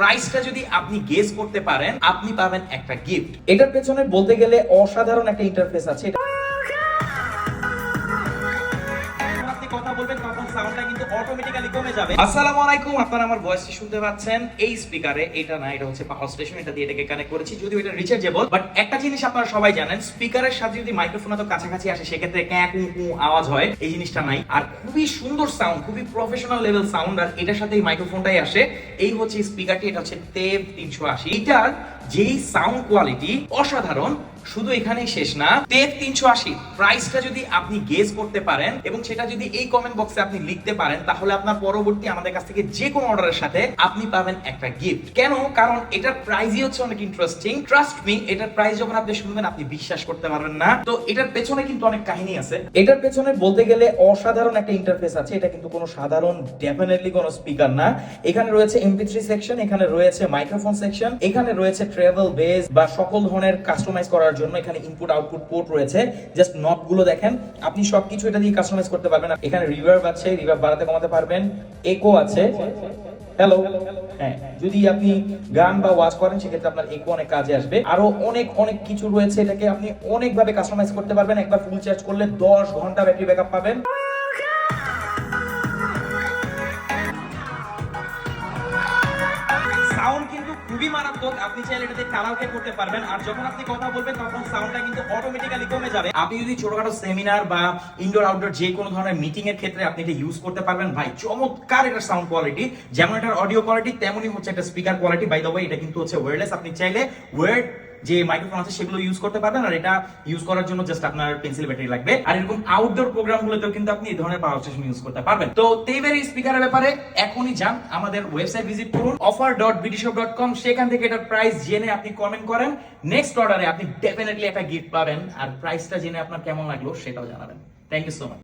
প্রাইসটা যদি আপনি গেস করতে পারেন, আপনি পাবেন একটা গিফট এটার পেছনে বলতে গেলে অসাধারণ একটা ইন্টারফেস আছে। আসসালামু আলাইকুম, আপনারা আমার ভয়েসটি শুনতে পাচ্ছেন। এই স্পিকারে এটা মাইক্রোফোন কাছাকাছি আসে, সেক্ষেত্রে আওয়াজ হয়। এই জিনিসটা নাই। আর খুবই সুন্দর সাউন্ড খুবই প্রফেশনাল লেভেল সাউন্ড আর এটার সাথে এই মাইক্রোফোনটাই আসে। এই হচ্ছে স্পিকারটি এটা হচ্ছে তেব তিনশো আশি। এটার যেই সাউন্ড কোয়ালিটি অসাধারণ, শুধু এখানেই শেষ না তেব তিনশো আশি। প্রাইসটা যদি আপনি গেস করতে পারেন এবং সেটা যদি এই কমেন্ট বক্সে আপনি লিখতে পারেন, তাহলে আপনার পরবর্তী আমাদের কাছ থেকে যে কোনো অর্ডারের সাথে আপনি পাবেন একটা গিফট কেন? কারণ এটার প্রাইসই হচ্ছে অনেক ইন্টারেস্টিং ট্রাস্ট মি এটার প্রাইস যখন আপনি শুনবেন, আপনি বিশ্বাস করতে পারবেন না। তো এটার পেছনে কিন্তু অনেক কাহিনী আছে। এটার পেছনে বলতে গেলে অসাধারণ একটা ইন্টারফেস আছে। এটা কিন্তু কোনো সাধারণ ডেফিনেটলি কোনো স্পিকার না। এখানে রয়েছে এমপি থ্রি সেকশন এখানে রয়েছে মাইক্রোফোন সেকশন এখানে রয়েছে ট্রাভেল বেস বা সকল ধরনের কাস্টমাইজ করার জন্য এখানে ইনপুট আউটপুট পোর্ট রয়েছে। জাস্ট নটগুলো দেখেন। আপনি সবকিছু এটা দিয়ে কাস্টমাইজ করতে পারবেন। এখানে রিভার্ব আছে রিভার্ব বাড়াতে কমাতে পারবেন। একো আছে। হ্যালো হ্যাঁ। যদি আপনি গান বা ওয়াচ করেন, সেক্ষেত্রে আপনার একো অনেক কাজে আসবে। আরও অনেক অনেক কিছু রয়েছে এটাকে আপনি অনেক ভাবে কাস্টমাইজ করতে পারবেন। একবার ফুল চার্জ করলে দশ ঘণ্টা ব্যাটারি ব্যাকআপ পাবেন। খুবই মারাত্মক। আপনি চাইলে এটাতে কারাওকে করতে পারবেন। আর যখন আপনি কথা বলবেন, তখন সাউন্ডটা কিন্তু অটোমেটিক্যালি কমে যাবে। আপনি যদি ছোটখাটো সেমিনার বা ইনডোর আউটডোর যে কোনো ধরনের মিটিং এর ক্ষেত্রে আপনি এটা ইউজ করতে পারবেন, ভাই, চমৎকার এটার সাউন্ড কোয়ালিটি যেমন এটার অডিও কোয়ালিটি তেমনই হচ্ছে একটা speaker quality by the way এটা কিন্তু হচ্ছে ওয়্যারলেস আপনি চাইলে ওয়ার্ড যে মাইক্রোফোন আছে সেগুলো ইউজ করতে পারবেন, আর এটা ইউজ করার জন্য জাস্ট আপনার পেন্সিল ব্যাটারি লাগবে। আর এরকম আউটডোর প্রোগ্রাম গুলোতেও কিন্তু আপনি এই ধরনের পাওয়ার স্টেশন ইউজ করতে পারবেন। তো তেইবের এই স্পিকারের ব্যাপারে এখনই যান, আমাদের ওয়েবসাইট ভিজিট করুন offer dot BDShop dot com সেখান থেকে এটার প্রাইস জেনে আপনি কমেন্ট করেন। নেক্সট অর্ডারে আপনি ডেফিনেটলি একটা গিফট পাবেন, আর প্রাইসটা জেনে আপনার কেমন লাগল সেটাও জানাবেন। Thank you so much